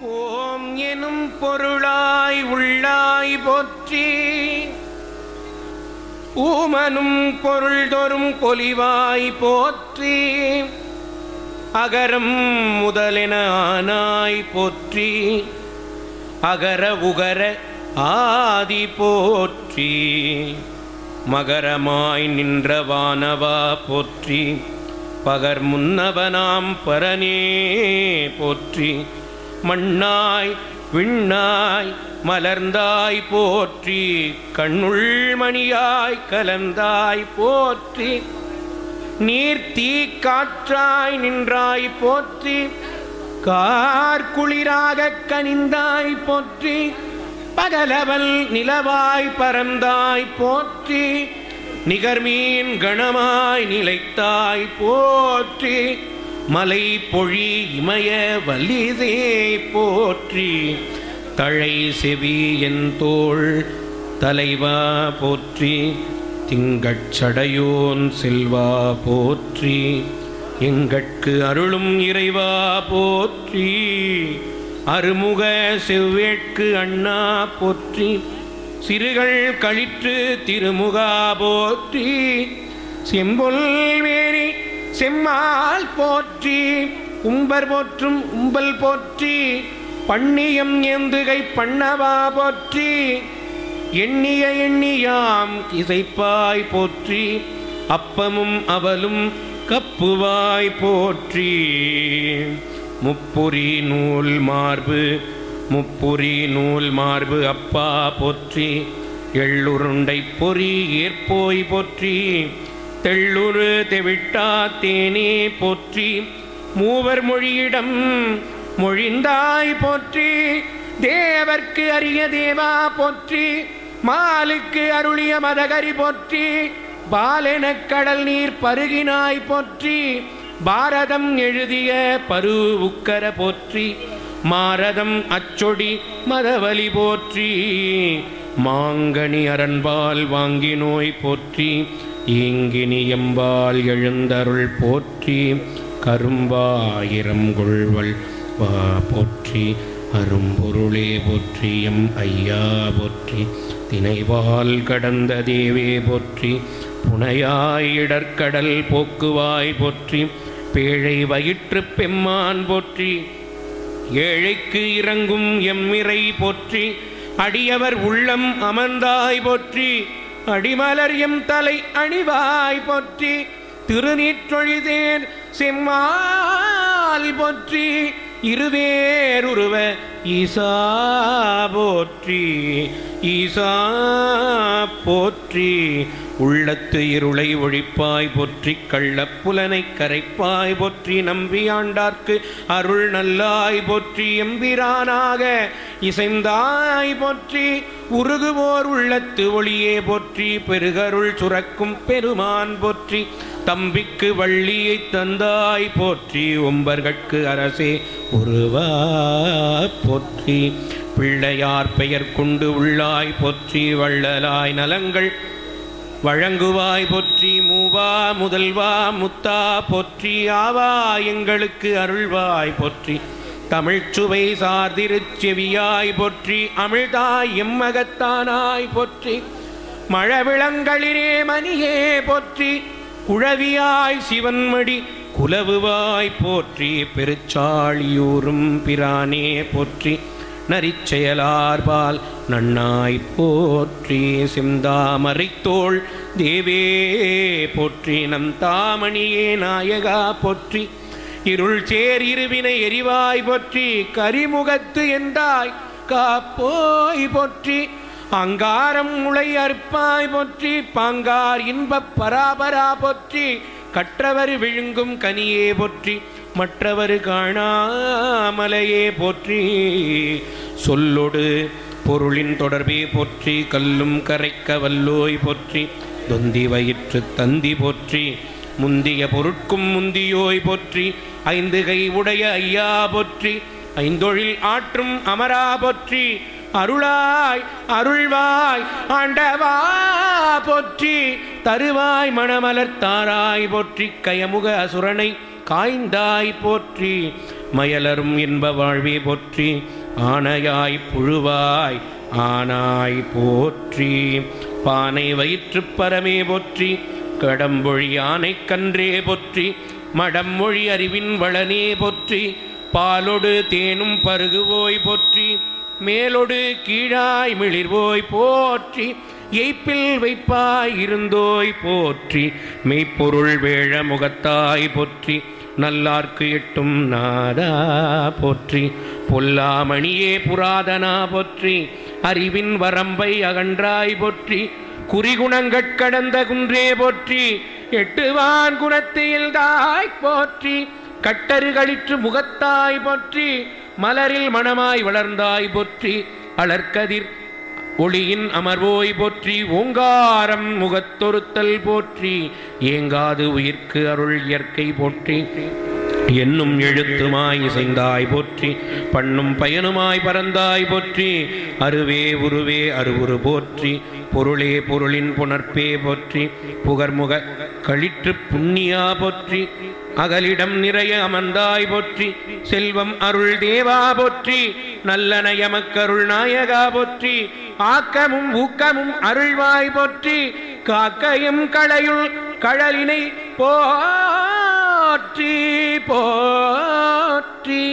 ஓம் எனும் பொருளாய் உள்ளாய் போற்றி. ஊமனும் பொருள் தோறும் பொலிவாய் போற்றி. அகரம் முதலென ஆனாய் போற்றி. அகர உகர ஆதி போற்றி. மகரமாய் நின்ற வானவா போற்றி. பகர் முன்னவனாம் பரனே போற்றி. மண்ணாய் விண்ணாய் மலர்ந்தாய் போற்றி கண்ணுள் மணியாய் கலந்தாய் போற்றி. நீர்த்தீ காற்றாய் நின்றாய் போற்றி. கார்குளிராக கனிந்தாய் போற்றி. பகலவல் நிலவாய் பறந்தாய் போற்றி. நிகர்மீன் கணமாய் நிலைத்தாய் போற்றி. மலை பொழி இமய வலிதே போற்றி தழை செவி என் தோள் தலைவா போற்றி திங்கட்சடையோன் செல்வா போற்றி எங்கட்கு அருளும் இறைவா போற்றி அருமுக செவ்வேட்கு அண்ணா போற்றி சிறுகள் கழிற்று திருமுகா போற்றி செம்பொல் வேறி செம்மால் போற்றி உம்பர் போற்றும் உம்பல் போற்றி பண்ணியம் ஏந்துகை பண்ணவா போற்றி எண்ணிய எண்ணியாம் இசைப்பாய் போற்றி அப்பமும் அவலும் கப்புவாய் போற்றி. முப்புரி நூல் மார்பு முப்புரி நூல் மார்பு அப்பா போற்றி எள்ளுருண்டை பொறி ஏற்போய் போற்றி தெள்ளுரு தெவிட்டா தேனே போற்றி மூவர் மொழியிடம் மொழிந்தாய் போற்றி தேவர்க்கு அரிய தேவா போற்றி மாலுக்கு அருளிய மதகரி போற்றி பாலென கடல் நீர் பருகினாய் போற்றி பாரதம் எழுதிய பரு உக்கர போற்றி மாரதம் அச்சொடி மதவலி போற்றி மாங்கனி அரண்பால் வாங்கி நோய் போற்றி ஈங்கினி எம்பால் எழுந்தருள் போற்றி கரும்பாயிரம் கொள்வள் வா போற்றி அரும்பொருளே போற்றி எம் ஐயா போற்றி தினைவால் கடந்த தேவே போற்றி புனையாய் இடர்க்கடல் போக்குவாய் போற்றி பேழை வயிற்று பெம்மான் போற்றி ஏழைக்கு இறங்கும் எம்மிறை போற்றி அடியவர் உள்ளம் அமர்ந்தாய் போற்றி அடிமலரியும் தலை அணிவாய் போற்றி திருநீற்றொழிதேர் செம்மால் போற்றி இருவேருருவ ஈசா போற்றி ஈசா போற்றி உள்ளத்து இருளை ஒழிப்பாய் போற்றி கள்ளப்புலனை கரைப்பாய் போற்றி நம்பியாண்டார்க்கு அருள் நல்லாய் போற்றி எம்பிரானாக இசைந்தாய் போற்றி உருகுவோர் உள்ளத்து ஒளியே போற்றி பெருகருள் சுரக்கும் பெருமான் போற்றி தம்பிக்கு வள்ளியை தந்தாய் போற்றி ஒம்பர்கட்கு அரசே ஒருவா போற்றி பிள்ளையார் பெயர் கொண்டு உள்ளாய் போற்றி வள்ளலாய் நலங்கள் வழங்குவாய் போற்றி மூவா முதல்வா முத்தா போற்றி ஆவா எங்களுக்கு அருள்வாய் போற்றி. தமிழ்ச்சுவை சார்திருச்செவியாய் போற்றி அமிழ்தாய் எம்மகத்தானாய் போற்றி. மழவிளங்களிலே மணியே போற்றி குழவியாய் சிவன்மடி குலவுவாய் போற்றி பெருச்சாளியூரும் பிரானே போற்றி. நரிச்செயலார்பால் நன்னாய் போற்றி சிந்தாமரைத்தோள் தேவே போற்றி நம் தாமணியே நாயகா போற்றி. இருள் சேர் இருவினை எரிவாய் போற்றி. கரிமுகத்து எந்தாய் காப்போய் போற்றி. அங்காரம் முளை அற்பாய் போற்றி. பாங்கார் இன்பப் பராபரா போற்றி. கற்றவர் விழுங்கும் கனியே போற்றி. மற்றவர் காணாமலையே போற்றி. சொல்லொடு பொருளின் தொடர்பே போற்றி கல்லும் கரைக்க வல்லோய் போற்றி தொந்தி வயிற்று தந்தி போற்றி முந்திய பொருட்கும் முந்தியோய் போற்றி ஐந்து கை உடைய ஐயா போற்றி ஐந்தொழில் ஆற்றும் அமரா போற்றி அருளாய் அருள்வாய் ஆண்டவா போற்றி தருவாய் மணமலர்த்தாராய் போற்றி கயமுக அசுரனை காய்ந்தாய் போற்றி மயலரும் இன்ப வாழ்வே போற்றி ஆனையாய் புழுவாய் ஆனாய் போற்றி. பானை வயிற்று பரமே போற்றி கடம்பொழி யானை கன்றே போற்றி மடம்மொழி அறிவின் வளனே போற்றி பாலொடு தேனும் பருகுவோய் போற்றி மேலொடு கீழாய் மிளிர்வோய் போற்றி எய்ப்பில் வைப்பாய் இருந்தோய் போற்றி மெய்ப்பொருள் வேழ முகத்தாய் போற்றி நல்லார்க்கு எட்டும் நாதா போற்றி. பொல்லாமணியே புராதனா பொற்றி அறிவின் வரம்பை அகன்றாய் பொற்றி குறிகுணங்கட் கடந்த குன்றே போற்றி எட்டுவான் குணத்தில் தாய் போற்றி கட்டருகளிற்று முகத்தாய் போற்றி மலரில் மணமாய் வளர்ந்தாய் போற்றி அலர்கதிர் ஒளியின் அமர்வோய் போற்றி ஓங்காரம் முகத்தொருத்தல் போற்றி ஏங்காது உயிர்க்கு அருள் இயற்கை போற்றி. என்னும் எழுத்துமாய் இசைந்தாய் போற்றி பண்ணும் பயனுமாய் பறந்தாய் போற்றி அருவே உருவே அருவுரு போற்றி பொருளே பொருளின் புணர்ப்பே போற்றி புகர்முக கழிற்று புண்ணியா போற்றி அகலிடம் நிறைய அமர்ந்தாய் போற்றி செல்வம் அருள் தேவா போற்றி நல்லன எமக்கருள் நாயகா போற்றி ஆக்கமும் ஊக்கமும் அருள்வாய் போற்றி காக்கையும் களையுள் கழலினை போற்றி போற்றி